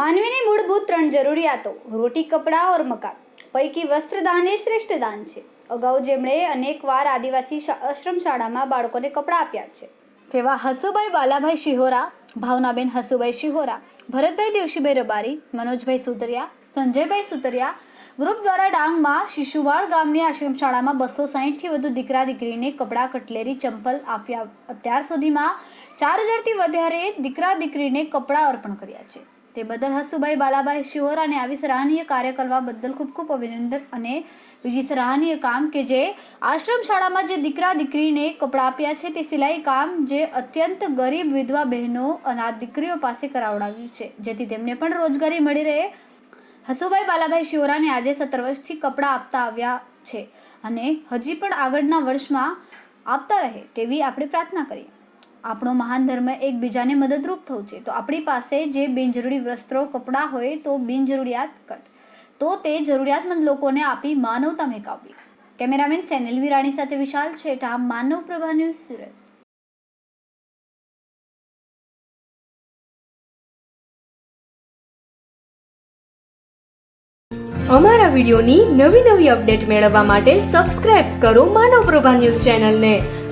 માનવીની મૂળભૂત ત્રણ જરૂરિયાતો, રોટી, કપડાં ઓર મકાન. પૈકી વસ્ત્રદાન એ શ્રેષ્ઠ દાન છે. અગાઉ જેમણે અનેકવાર આદિવાસી આશ્રમ શાળામાં બાળકોને કપડાં આપ્યા છે. તેવા હસુભાઈ બાલાભાઈ શિહોરા, ભાવનાબેન હસુભાઈ શિહોરા, ભરતભાઈ દેવશીભાઈ રબારી, મનોજભાઈ સુતરિયા, સંજયભાઈ સુતરિયા ગ્રુપ દ્વારા ડાંગમાં શિશુવાળ ગામની આશ્રમ શાળામાં બસો સાહીઠથી વધુ દીકરા દીકરીને કપડાં, કટલેરી, ચંપલ આપ્યા. અત્યાર સુધીમાં ચાર હજારથી વધારે દીકરા દીકરીને કપડાં અર્પણ કર્યા છે. તે બદલ હસુભાઈ બાલાભાઈ શિહોરાને આવી સરાહનીય કાર્ય કરવા બદલ ખૂબ ખૂબ અભિનંદન અને બીજી સરાહનીય કામ કે જે આશ્રમ શાળામાં જે દીકરા દીકરીને કપડાં આપ્યા છે તે સિલાઈ કામ જે અત્યંત ગરીબ વિધવા બહેનો અનાથ દીકરીઓ પાસે કરાવડાવ્યું છે, જેથી તેમને પણ રોજગારી મળી રહે. હસુભાઈ બાલાભાઈ શિવરાને આજે સત્તર વર્ષથી કપડાં આપતા આવ્યા છે અને હજી પણ આગળના વર્ષમાં આપતા રહે તેવી આપણે પ્રાર્થના કરીએ. આપણો મહાન ધર્મ એકબીજાને મદદરૂપ થવું છે. તો આપણી પાસે જે બિનજરૂરી વસ્ત્રો, કપડાં હોય તો બિનજરૂરિયાત કટ. તો તે જરૂરિયાતમંદ લોકોને આપી માનવતા મેકાવવી કેમેરામેન સેનિલ વિરાણી સાથે વિશાલ છેટા માનવ પ્રભા ન્યૂઝ સુરત. અમારા વિડીયોની નવી નવી અપડેટ મેળવવા માટે સબસ્ક્રાઇબ કરો માનવ પ્રભા ન્યૂઝ ચેનલને.